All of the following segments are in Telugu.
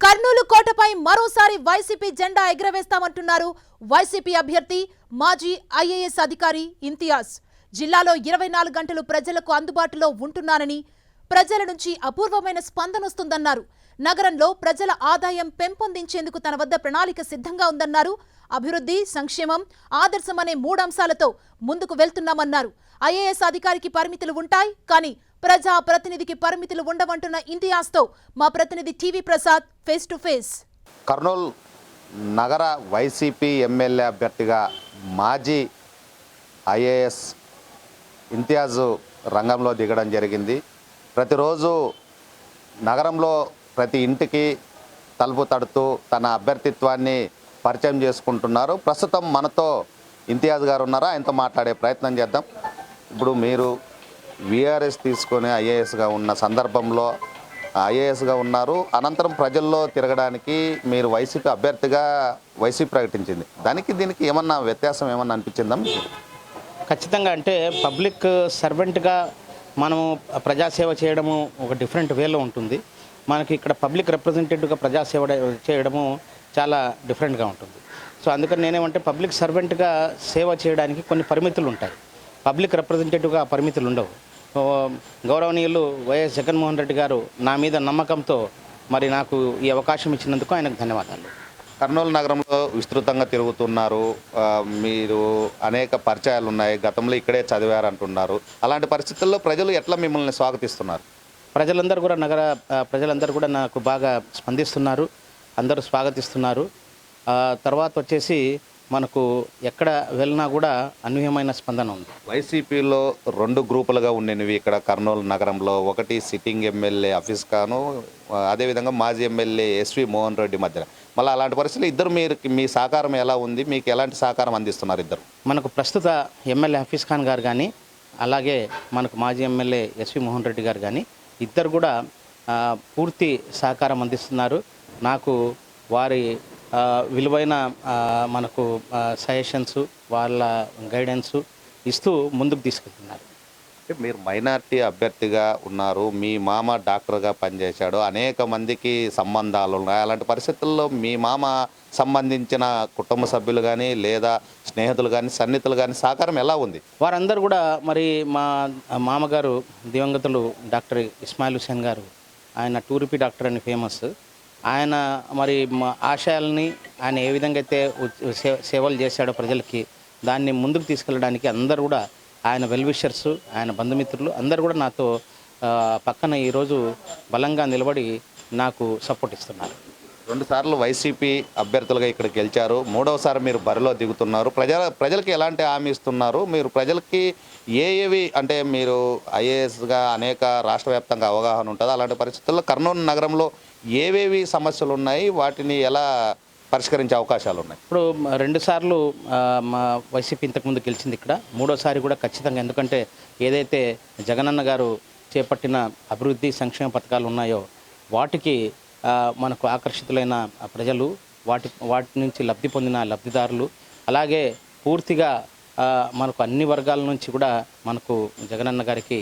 కర్నూలు కోటపై మరోసారి వైసీపీ జెండా ఎగురవేస్తామంటున్నారు వైసీపీ అభ్యర్థి మాజీ ఐఏఎస్ అధికారి ఇంతియాజ్. జిల్లాలో ఇరవై నాలుగు గంటలు ప్రజలకు అందుబాటులో ఉంటున్నానని ప్రజల నుంచి అపూర్వమైన స్పందన వస్తుందన్నారు. నగరంలో ప్రజల ఆదాయం పెంపొందించేందుకు తన వద్ద ప్రణాళిక సిద్ధంగా ఉందన్నారు. అభివృద్ధి సంక్షేమం ఆదర్శం అనే మూడు అంశాలతో ముందుకు వెళ్తున్నామన్నారు. ఐఏఎస్ అధికారికి పరిమితులు ఉంటాయి కానీ ప్రజా ప్రతినిధికి పరిమితులు ఉండవంటున్న ఇంతియాజ్తో మా ప్రతినిధి TV Prasad face to face. Kurnool నగర వైసీపీ ఎమ్మెల్యే అభ్యర్థిగా మాజీ ఐఏఎస్ ఇంతియాజు రంగంలో దిగడం జరిగింది. ప్రతిరోజు నగరంలో ప్రతి ఇంటికి తలుపు తడుతూ తన అభ్యర్థిత్వాన్ని పరిచయం చేసుకుంటున్నారు. ప్రస్తుతం మనతో ఇంతియాజ్ గారు ఉన్నారా? ఆయనతో మాట్లాడే ప్రయత్నం చేద్దాం. ఇప్పుడు మీరు విఆర్ఎస్ తీసుకొని ఐఏఎస్గా ఉన్న సందర్భంలో ఐఏఎస్గా ఉన్నారు. అనంతరం ప్రజల్లో తిరగడానికి మీరు వైసీపీ అభ్యర్థిగా వైసీపీ ప్రకటించింది. దానికి దీనికి ఏమన్నా వ్యత్యాసం ఏమన్నా అనిపించిందా మీకు? ఖచ్చితంగా అంటే పబ్లిక్ సర్వెంట్గా మనము ప్రజాసేవ చేయడము ఒక డిఫరెంట్ వేలో ఉంటుంది. మనకి ఇక్కడ పబ్లిక్ రిప్రజెంటేటివ్గా ప్రజాసేవ చేయడము చాలా డిఫరెంట్గా ఉంటుంది. సో అందుకని నేనేమంటే పబ్లిక్ సర్వెంట్గా సేవ చేయడానికి కొన్ని పరిమితులు ఉంటాయి. పబ్లిక్ రిప్రజెంటేటివ్గా పరిమితులు ఉండవు. గౌరవనీయులు వైఎస్ జగన్మోహన్ రెడ్డి గారు నా మీద నమ్మకంతో మరి నాకు ఈ అవకాశం ఇచ్చినందుకు ఆయనకు ధన్యవాదాలు. కర్నూలు నగరంలో విస్తృతంగా తిరుగుతున్నారు. మీరు అనేక పరిచయాలు ఉన్నాయి. గతంలో ఇక్కడే చదివారు అంటున్నారు అలాంటి పరిస్థితుల్లో ప్రజలు ఎట్లా మిమ్మల్ని స్వాగతిస్తున్నారు? ప్రజలందరూ కూడా నగర ప్రజలందరూ కూడా నాకు బాగా స్పందిస్తున్నారు. అందరూ స్వాగతిస్తున్నారు. తర్వాత వచ్చేసి మనకు ఎక్కడ వెళ్ళినా కూడా అనూహ్యమైన స్పందన ఉంది. వైసీపీలో రెండు గ్రూపులుగా ఉండేవి ఇక్కడ కర్నూలు నగరంలో. ఒకటి సిట్టింగ్ ఎమ్మెల్యే హఫీజ్ ఖాను అదేవిధంగా మాజీ ఎమ్మెల్యే ఎస్వి మోహన్ రెడ్డి మధ్య మళ్ళీ అలాంటి పరిస్థితులు ఇద్దరు మీరు మీ సహకారం ఎలా ఉంది? మీకు ఎలాంటి సహకారం అందిస్తున్నారు ఇద్దరు? మనకు ప్రస్తుత ఎమ్మెల్యే హఫీజ్ ఖాన్ గారు కానీ అలాగే మనకు మాజీ ఎమ్మెల్యే ఎస్వి మోహన్ రెడ్డి గారు కానీ ఇద్దరు కూడా పూర్తి సహకారం అందిస్తున్నారు. నాకు వారి విలువైన మనకు సజెషన్స్ వాళ్ళ గైడెన్స్ ఇస్తూ ముందుకు తీసుకెళ్తున్నారు. అంటే మీరు మైనార్టీ అభ్యర్థిగా ఉన్నారు మీ మామ డాక్టర్గా పనిచేశాడు అనేక మందికి సంబంధాలు ఉన్నాయి. అలాంటి పరిస్థితుల్లో మీ మామ సంబంధించిన కుటుంబ సభ్యులు కానీ లేదా స్నేహితులు కానీ సన్నిహితులు కానీ సహకారం ఎలా ఉంది? వారందరూ కూడా మరి మా మామగారు దివంగతులు డాక్టర్ ఇస్మాయిల్ హుసేన్ గారు ఆయన టూరిపి డాక్టర్ అని ఫేమస్ ఆయన మరి మా ఆశయాలని ఆయన ఏ విధంగా అయితే సేవలు చేశాడో ప్రజలకి దాన్ని ముందుకు తీసుకెళ్ళడానికి అందరూ కూడా ఆయన వెల్విషర్స్ ఆయన బంధుమిత్రులు అందరూ కూడా నాతో పక్కన ఈరోజు బలంగా నిలబడి నాకు సపోర్ట్ ఇస్తున్నారు. రెండు సార్లు వైసీపీ అభ్యర్థులుగా ఇక్కడ గెలిచారు. మూడవసారి మీరు బరిలో దిగుతున్నారు. ప్రజల ప్రజలకి ఎలాంటి హామీ ఇస్తున్నారు? మీరు ప్రజలకి ఏ ఏవి అంటే మీరు ఐఏఎస్గా అనేక రాష్ట్ర వ్యాప్తంగా అవగాహన ఉంటుంది? అలాంటి పరిస్థితుల్లో కర్నూలు నగరంలో ఏవేవి సమస్యలు ఉన్నాయి వాటిని ఎలా పరిష్కరించే అవకాశాలు ఉన్నాయి ఇప్పుడు రెండుసార్లు మా వైసీపీ ఇంతకుముందు గెలిచింది ఇక్కడ. మూడోసారి కూడా ఖచ్చితంగా ఎందుకంటే ఏదైతే జగనన్న గారు చేపట్టిన అభివృద్ధి సంక్షేమ పథకాలు ఉన్నాయో వాటికి మనకు ఆకర్షితులైన ప్రజలు వాటి వాటి నుంచి లబ్ధి పొందిన లబ్ధిదారులు అలాగే పూర్తిగా మనకు అన్ని వర్గాల నుంచి కూడా మనకు జగనన్న గారికి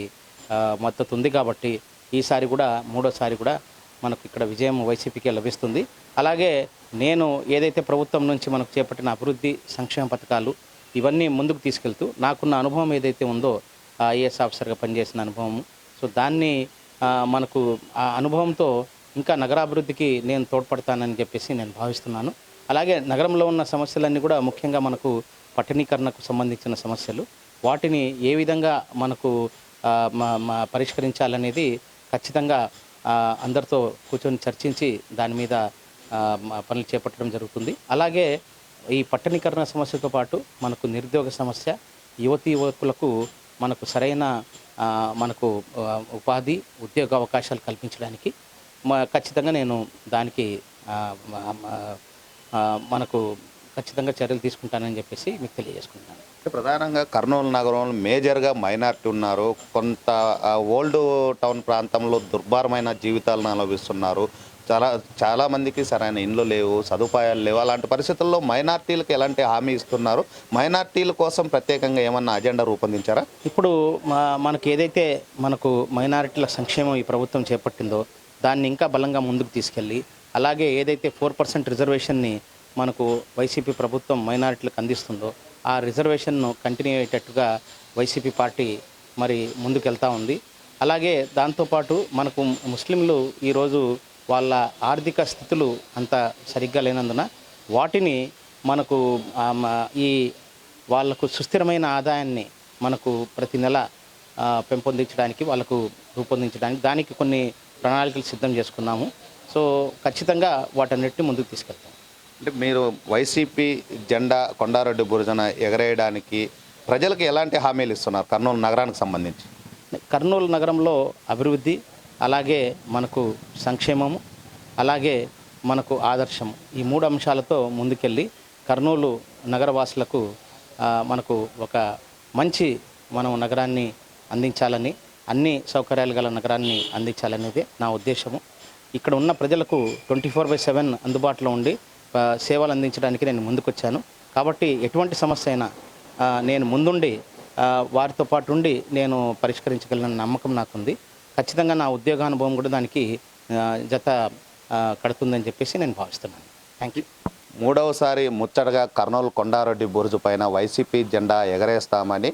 మద్దతు ఉంది కాబట్టి ఈసారి కూడా మూడోసారి కూడా మనకు ఇక్కడ విజయం వైసీపీకే లభిస్తుంది. అలాగే నేను ఏదైతే ప్రభుత్వం నుంచి మనకు చేపట్టిన అభివృద్ధి సంక్షేమ పథకాలు ఇవన్నీ ముందుకు తీసుకెళ్తూ నాకున్న అనుభవం ఏదైతే ఉందో ఐఏఎస్ ఆఫీసర్గా పనిచేసిన అనుభవం సో దాన్ని మనకు ఆ అనుభవంతో ఇంకా నగరాభివృద్ధికి నేను తోడ్పడతానని చెప్పేసి నేను భావిస్తున్నాను. అలాగే నగరంలో ఉన్న సమస్యలన్నీ కూడా ముఖ్యంగా మనకు పట్టణీకరణకు సంబంధించిన సమస్యలు. వాటిని ఏ విధంగా మనకు మా- పరిష్కరించాలనేది ఖచ్చితంగా అందరితో కూర్చొని చర్చించి దాని మీద పనులు చేపట్టడం జరుగుతుంది. అలాగే ఈ పట్టణీకరణ సమస్యతో పాటు మనకు నిరుద్యోగ సమస్య యువతి యువకులకు మనకు సరైన మనకు ఉపాధి ఉద్యోగ అవకాశాలు కల్పించడానికి మా ఖచ్చితంగా నేను దానికి మనకు ఖచ్చితంగా చర్యలు తీసుకుంటానని చెప్పేసి మీకు తెలియజేసుకుంటున్నాను. అంటే ప్రధానంగా కర్నూలు నగరంలో మేజర్గా మైనార్టీ ఉన్నారు. కొంత ఓల్డ్ టౌన్ ప్రాంతంలో దుర్భరమైన జీవితాలను అనుభవిస్తున్నారు. చాలా చాలా మందికి సరైన ఇండ్లు లేవు సదుపాయాలు లేవు. అలాంటి పరిస్థితుల్లో మైనార్టీలకు ఎలాంటి హామీ ఇస్తున్నారు? మైనార్టీల కోసం ప్రత్యేకంగా ఏమన్నా అజెండా రూపొందించారా? ఇప్పుడు మా మనకు ఏదైతే మనకు మైనారిటీల సంక్షేమం ఈ ప్రభుత్వం చేపట్టిందో దాన్ని ఇంకా బలంగా ముందుకు తీసుకెళ్ళి అలాగే ఏదైతే ఫోర్ పర్సెంట్ రిజర్వేషన్ని మనకు వైసీపీ ప్రభుత్వం మైనారిటీలకు అందిస్తుందో ఆ రిజర్వేషన్ను కంటిన్యూ అయ్యేటట్టుగా వైసీపీ పార్టీ మరి ముందుకెళ్తా ఉంది. అలాగే దాంతోపాటు మనకు ముస్లింలు ఈరోజు వాళ్ళ ఆర్థిక స్థితులు అంత సరిగ్గా లేనందున వాటిని మనకు ఈ వాళ్ళకు సుస్థిరమైన ఆదాయాన్ని మనకు ప్రతి నెల పెంపొందించడానికి వాళ్ళకు రూపొందించడానికి దానికి కొన్ని ప్రణాళికలు సిద్ధం చేసుకున్నాము. సో ఖచ్చితంగా వాటన్నిటిని ముందుకు తీసుకెళ్తాం. అంటే మీరు వైసీపీ జెండా కొండారెడ్డి బురుజన ఎగరేయడానికి ప్రజలకు ఎలాంటి హామీలు ఇస్తున్నారు కర్నూలు నగరానికి సంబంధించి? కర్నూలు నగరంలో అభివృద్ధి అలాగే మనకు సంక్షేమము అలాగే మనకు ఆదర్శం ఈ మూడు అంశాలతో ముందుకెళ్ళి కర్నూలు నగరవాసులకు మనకు ఒక మంచి మనం నగరాన్ని అందించాలని అన్ని సౌకర్యాలు గల నగరాన్ని అందించాలనేది నా ఉద్దేశము. ఇక్కడ ఉన్న ప్రజలకు ట్వంటీ ఫోర్ బై సెవెన్ అందుబాటులో ఉండి సేవలు అందించడానికి నేను ముందుకొచ్చాను. కాబట్టి ఎటువంటి సమస్య అయినా నేను ముందుండి వారితో పాటు ఉండి నేను పరిష్కరించగలిగిన నమ్మకం నాకుంది. ఖచ్చితంగా నా ఉద్యోగానుభవం కూడా దానికి జత కడుతుందని చెప్పేసి నేను భావిస్తున్నాను. థ్యాంక్ యూ మూడవసారి ముచ్చటగా కర్నూలు కొండారెడ్డి బురుజు పైన వైసీపీ జెండా ఎగరేస్తామని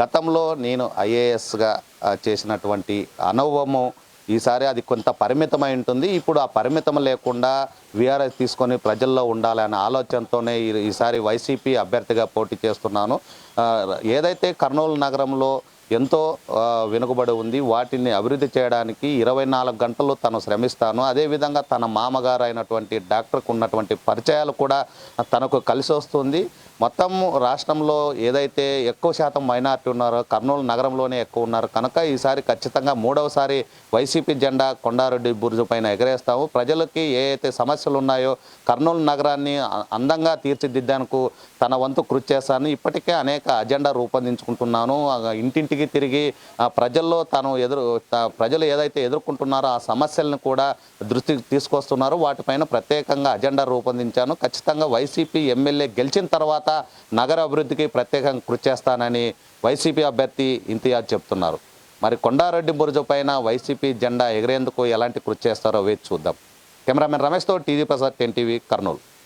గతంలో నేను ఐఏఎస్గా చేసినటువంటి అనుభవము ఈసారి అది కొంత పరిమితమై ఉంటుంది. ఇప్పుడు ఆ పరిమితం లేకుండా వీఆర్ఎస్ తీసుకొని ప్రజల్లో ఉండాలనే ఆలోచనతోనే ఈసారి వైసీపీ అభ్యర్థిగా పోటీ చేస్తున్నాను. ఏదైతే కర్నూలు నగరంలో ఎంతో వెనుకబడి ఉంది వాటిని అభివృద్ధి చేయడానికి ఇరవై నాలుగు గంటలు తను శ్రమిస్తాను. అదేవిధంగా తన మామగారు అయినటువంటి డాక్టర్కు ఉన్నటువంటి పరిచయాలు కూడా తనకు కలిసి వస్తుంది మొత్తం రాష్ట్రంలో ఏదైతే ఎక్కువ శాతం మైనార్టీ ఉన్నారో కర్నూలు నగరంలోనే ఎక్కువ ఉన్నారు. కనుక ఈసారి ఖచ్చితంగా మూడవసారి వైసీపీ జెండా కొండారెడ్డి బురుజు పైన ఎగరేస్తాము. ప్రజలకి ఏ అయితే సమస్యలు ఉన్నాయో కర్నూలు నగరాన్ని అందంగా తీర్చిదిద్దానికి తన వంతు కృషి చేస్తాను ఇప్పటికే అనేక అజెండా రూపొందించుకుంటున్నాను. ఇంటింటికి తిరిగి ఆ ప్రజల్లో తను ఎదురు త- ప్రజలు ఏదైతే ఎదుర్కొంటున్నారో ఆ సమస్యలను కూడా దృష్టికి తీసుకొస్తున్నారు. వాటిపైన ప్రత్యేకంగా అజెండా రూపొందించాను. ఖచ్చితంగా వైసీపీ ఎమ్మెల్యే గెలిచిన తర్వాత నగర అభివృద్ధికి ప్రత్యేకంగా కృషి చేస్తానని వైసీపీ అభ్యర్థి ఇంతియాజ్ చెప్తున్నారు. మరి కొండారెడ్డి బురుజు పైన వైసీపీ జెండా ఎగిరేందుకు ఎలాంటి కృషి చేస్తారో వేచి చూద్దాం. Cameraman రమేష్తో TV Prasad ten TV Kurnool.